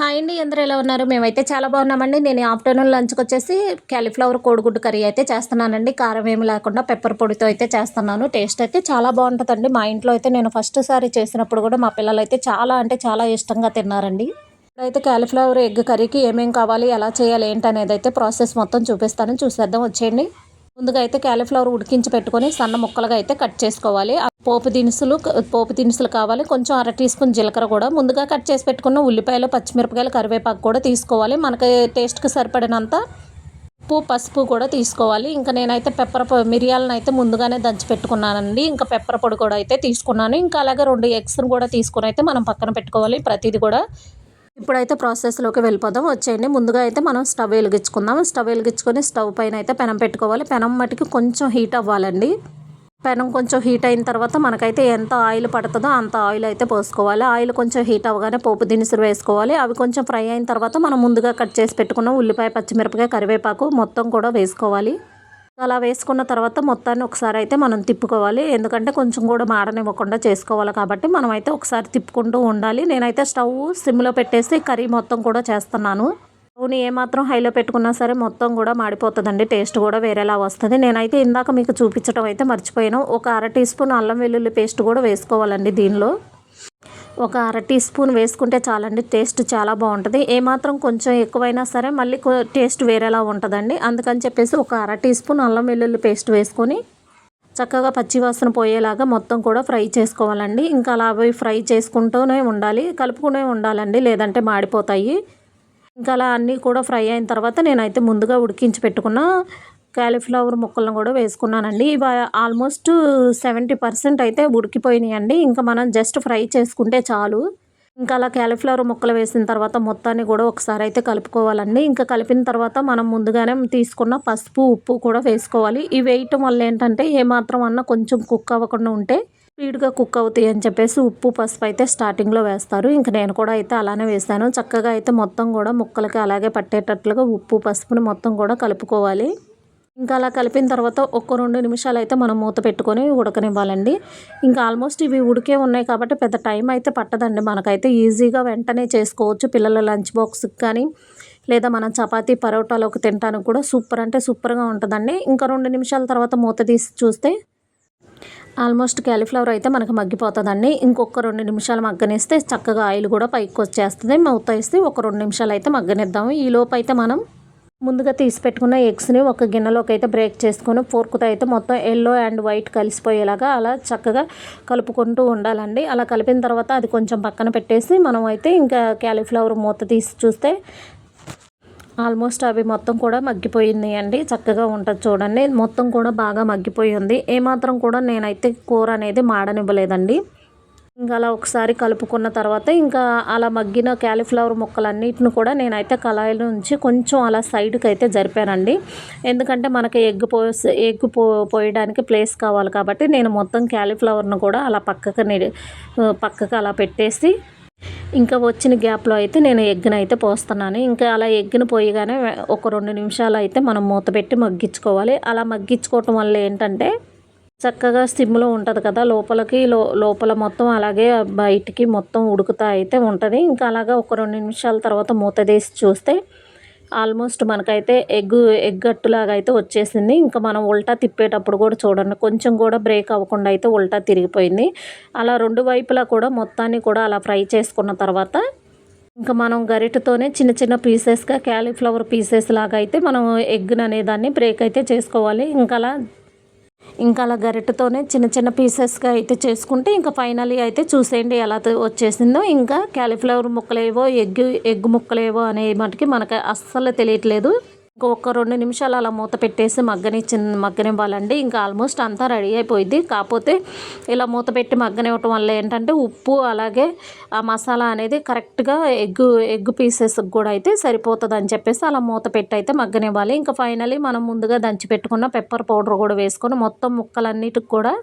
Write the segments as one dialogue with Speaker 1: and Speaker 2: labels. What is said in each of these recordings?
Speaker 1: Hi అండి అందరూ ఎలా ఉన్నారు? మేమైతే చాలా బాగున్నామండి. నేను ఆఫ్టర్నూన్ లంచ్కి వచ్చేసి క్యాలీఫ్లవర్ కోడిగుడ్డు కర్రీ అయితే చేస్తున్నానండి. కారం ఏమి లేకుండా పెప్పర్ పొడితో అయితే చేస్తున్నాను. టేస్ట్ అయితే చాలా బాగుంటుందండి. మా ఇంట్లో అయితే నేను ఫస్ట్ సారి చేసినప్పుడు కూడా మా పిల్లలు అయితే చాలా అంటే చాలా ఇష్టంగా తిన్నారండి. అయితే క్యాలీఫ్లవర్ ఎగ్ కర్రీకి ఏమేమి కావాలి ఎలా చేయాలి ఏంటి అనేది అయితే ప్రాసెస్ మొత్తం చూపిస్తాను. చూసేద్దాం వచ్చేయండి. ముందుగా అయితే క్యాలీఫ్లవర్ ఉడికించి పెట్టుకొని సన్న ముక్కలుగా అయితే కట్ చేసుకోవాలి. పోపు దినుసులు పోపు దినుసులు కావాలి. కొంచెం అర టీ స్పూన్ జీలకర్ర కూడా ముందుగా కట్ చేసి పెట్టుకున్న ఉల్లిపాయలు పచ్చిమిరపకాయలు కరివేపాకు కూడా తీసుకోవాలి. మనకి టేస్ట్కి సరిపడినంత ఉప్పు పసుపు కూడా తీసుకోవాలి. ఇంకా నేనైతే పెప్పర్ మిరియాలను అయితే ముందుగానే దంచి పెట్టుకున్నానండి. ఇంకా పెప్పర్ పొడి కూడా అయితే తీసుకున్నాను. ఇంకా అలాగే రెండు ఎగ్స్ను కూడా తీసుకుని అయితే మనం పక్కన పెట్టుకోవాలి. ప్రతిదీ కూడా ఇప్పుడైతే ప్రాసెస్లోకి వెళ్ళిపోదాం. వచ్చేయండి. ముందుగా అయితే మనం స్టవ్ వెలిగించుకుందాం. స్టవ్ వెలిగించుకొని స్టవ్ పైన అయితే పెనం పెట్టుకోవాలి. పెనం మటుకు కొంచెం హీట్ అవ్వాలండి. పెనం కొంచెం హీట్ అయిన తర్వాత మనకైతే ఎంత ఆయిల్ పడుతుందో అంత ఆయిల్ అయితే పోసుకోవాలి. ఆయిల్ కొంచెం హీట్ అవ్వగానే పోపు దినుసులు వేసుకోవాలి. అవి కొంచెం ఫ్రై అయిన తర్వాత మనం ముందుగా కట్ చేసి పెట్టుకున్న ఉల్లిపాయ పచ్చిమిరపకాయ కరివేపాకు మొత్తం కూడా వేసుకోవాలి. అలా వేసుకున్న తర్వాత మొత్తాన్ని ఒకసారి అయితే మనం తిప్పుకోవాలి. ఎందుకంటే కొంచెం కూడా మాడనివ్వకుండా చేసుకోవాలి కాబట్టి మనం అయితే ఒకసారి తిప్పుకుంటూ ఉండాలి. నేనైతే స్టవ్ సిమ్లో పెట్టేసి కర్రీ మొత్తం కూడా చేస్తున్నాను. స్టవ్ని ఏమాత్రం హైలో పెట్టుకున్నా సరే మొత్తం కూడా మాడిపోతుందండి. టేస్ట్ కూడా వేరేలా వస్తుంది. నేనైతే ఇందాక మీకు చూపించడం అయితే మర్చిపోయాను. ఒక అర టీ స్పూన్ అల్లం వెల్లుల్లి పేస్ట్ కూడా వేసుకోవాలండి దీనిలో. ఒక అర టీ స్పూన్ వేసుకుంటే చాలండి టేస్ట్ చాలా బాగుంటుంది. ఏమాత్రం కొంచెం ఎక్కువైనా సరే మళ్ళీ టేస్ట్ వేరేలా ఉంటుందండి. అందుకని చెప్పేసి ఒక అర టీ స్పూన్ అల్లం వెల్లుల్లి పేస్ట్ వేసుకొని చక్కగా పచ్చివాసన పోయేలాగా మొత్తం కూడా ఫ్రై చేసుకోవాలండి. ఇంకా అలా అవి ఫ్రై చేసుకుంటూనే ఉండాలి కలుపుకునే ఉండాలండి లేదంటే మాడిపోతాయి. ఇంకా అలా అన్నీ కూడా ఫ్రై అయిన తర్వాత నేనైతే ముందుగా ఉడికించి పెట్టుకున్న క్యాలీఫ్లవర్ ముక్కలను కూడా వేసుకున్నానండి. ఇవి ఆల్మోస్ట్ సెవెంటీ పర్సెంట్ అయితే ఉడికిపోయినాయండి. ఇంకా మనం జస్ట్ ఫ్రై చేసుకుంటే చాలు. ఇంకా అలా క్యాలీఫ్లవర్ ముక్కలు వేసిన తర్వాత మొత్తాన్ని కూడా ఒకసారి అయితే కలుపుకోవాలండి. ఇంకా కలిపిన తర్వాత మనం ముందుగానే తీసుకున్న పసుపు ఉప్పు కూడా వేసుకోవాలి. ఇవి వేయటం వల్ల ఏంటంటే ఏమాత్రం అన్నా కొంచెం కుక్ అవ్వకుండా ఉంటే స్పీడ్గా కుక్ అవుతాయి అని చెప్పేసి ఉప్పు పసుపు అయితే స్టార్టింగ్లో వేస్తారు. ఇంకా నేను కూడా అయితే అలానే వేసాను. చక్కగా అయితే మొత్తం కూడా ముక్కలకి అలాగే పట్టేటట్లుగా ఉప్పు పసుపుని మొత్తం కూడా కలుపుకోవాలి. ఇంకా అలా కలిపిన తర్వాత ఒక్క రెండు నిమిషాలు అయితే మనం మూత పెట్టుకొని ఉడకనివ్వాలండి. ఇంకా ఆల్మోస్ట్ ఇవి ఉడికే ఉన్నాయి కాబట్టి పెద్ద టైం అయితే పట్టదండి. మనకైతే ఈజీగా వెంటనే చేసుకోవచ్చు. పిల్లల లంచ్ బాక్స్కి కానీ లేదా మనం చపాతీ పరోటాలోకి తినడానికి కూడా సూపర్ అంటే సూపర్గా ఉంటుందండి. ఇంకా రెండు నిమిషాల తర్వాత మూత తీసి చూస్తే ఆల్మోస్ట్ క్యాలీఫ్లవర్ అయితే మనకు మగ్గిపోతుందండి. ఇంకొక రెండు నిమిషాలు మగ్గనిస్తే చక్కగా ఆయిల్ కూడా పైకి వచ్చేస్తుంది. మూత వేస్తే ఒక రెండు నిమిషాలు అయితే మగ్గనిద్దాము. ఈ లోపు అయితే మనం ముందుగా తీసి పెట్టుకున్న ఎగ్స్ని ఒక గిన్నెలోకి అయితే బ్రేక్ చేసుకొని ఫోర్క్తో అయితే మొత్తం ఎల్లో అండ్ వైట్ కలిసిపోయేలాగా అలా చక్కగా కలుపుకుంటూ ఉండాలండి. అలా కలిపిన తర్వాత అది కొంచెం పక్కన పెట్టేసి మనం అయితే ఇంకా క్యాలీఫ్లవర్ మూత తీసి చూస్తే ఆల్మోస్ట్ అవి మొత్తం కూడా మగ్గిపోయింది అండి చక్కగా ఉంటుంది చూడండి. మొత్తం కూడా బాగా మగ్గిపోయి ఉంది. ఏమాత్రం కూడా నేనైతే కూర అనేది మాడనివ్వలేదండి. ఇంకా అలా ఒకసారి కలుపుకున్న తర్వాత ఇంకా అలా మగ్గిన క్యాలీఫ్లవర్ ముక్కలన్నిటిని కూడా నేనైతే కళాయిల నుంచి కొంచెం అలా సైడ్కి అయితే జరిపానండి. ఎందుకంటే మనకి ఎగ్ పో ఎగ్ పో పోయడానికి ప్లేస్ కావాలి కాబట్టి నేను మొత్తం క్యాలీఫ్లవర్ను కూడా అలా పక్కకు పక్కకు అలా పెట్టేసి ఇంకా వచ్చిన గ్యాప్లో అయితే నేను ఎగ్గును అయితే పోస్తున్నాను. ఇంకా అలా ఎగ్గును పోయగానే ఒక రెండు నిమిషాలు అయితే మనం మూత పెట్టి మగ్గించుకోవాలి. అలా మగ్గించుకోవటం వల్ల ఏంటంటే చక్కగా స్టిమ్లో ఉంటుంది కదా లోపలికి లో లోపల మొత్తం అలాగే బయటికి మొత్తం ఉడుకుతా అయితే ఉంటుంది. ఇంకా అలాగా ఒక రెండు నిమిషాల తర్వాత మూత తీసి చూస్తే ఆల్మోస్ట్ మనకైతే ఎగ్ ఎగ్ గట్టులాగా అయితే వచ్చేసింది. ఇంకా మనం ఉల్టా తిప్పేటప్పుడు కూడా చూడండి కొంచెం కూడా బ్రేక్ అవ్వకుండా అయితే ఉల్టా తిరిగిపోయింది. అలా రెండు వైపులా కూడా మొత్తాన్ని కూడా అలా ఫ్రై చేసుకున్న తర్వాత ఇంకా మనం గరిటతోనే చిన్న చిన్న పీసెస్గా క్యాలీఫ్లవర్ పీసెస్ లాగా అయితే మనం ఎగ్ని అనేదాన్ని బ్రేక్ అయితే చేసుకోవాలి. ఇంకా అలా ఇంకా అలా గరిటతోనే చిన్న చిన్న పీసెస్గా అయితే చేసుకుంటే ఇంకా ఫైనలీ అయితే చూసేయండి ఎలా వచ్చేసిందో. ఇంకా క్యాలీఫ్లవర్ ముక్కలేవో ఎగ్ ఎగ్ ముక్కలేవో అనే మటుకి మనకు అస్సలు తెలియట్లేదు. ఒక రెండు నిమిషాలు అలా మూత పెట్టేసి మగ్గనిచ్చి మగ్గనివ్వాలండి. ఇంకా ఆల్మోస్ట్ అంతా రెడీ అయిపోయింది. కాకపోతే ఇలా మూత పెట్టి మగ్గనివ్వటం వల్ల ఏంటంటే ఉప్పు అలాగే ఆ మసాలా అనేది కరెక్ట్గా ఎగ్ ఎగ్ పీసెస్ కూడా అయితే సరిపోతుంది అని చెప్పేసి అలా మూత పెట్టి అయితే మగ్గనివ్వాలి. ఇంకా ఫైనలీ మనం ముందుగా దంచి పెట్టుకున్న పెప్పర్ పౌడర్ కూడా వేసుకొని మొత్తం ముక్కలన్నిటికి కూడా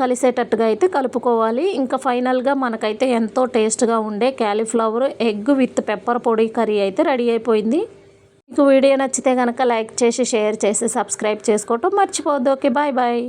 Speaker 1: కలిసేటట్టుగా అయితే కలుపుకోవాలి. ఇంకా ఫైనల్గా మనకైతే ఎంతో టేస్ట్గా ఉండే క్యాలీఫ్లవర్ ఎగ్ విత్ పెప్పర్ పొడి కర్రీ అయితే రెడీ అయిపోయింది. మీకు వీడియో నచ్చితే కనుక లైక్ చేసి షేర్ చేసి సబ్స్క్రైబ్ చేసుకోవటం మర్చిపోవద్దు. Okay bye bye.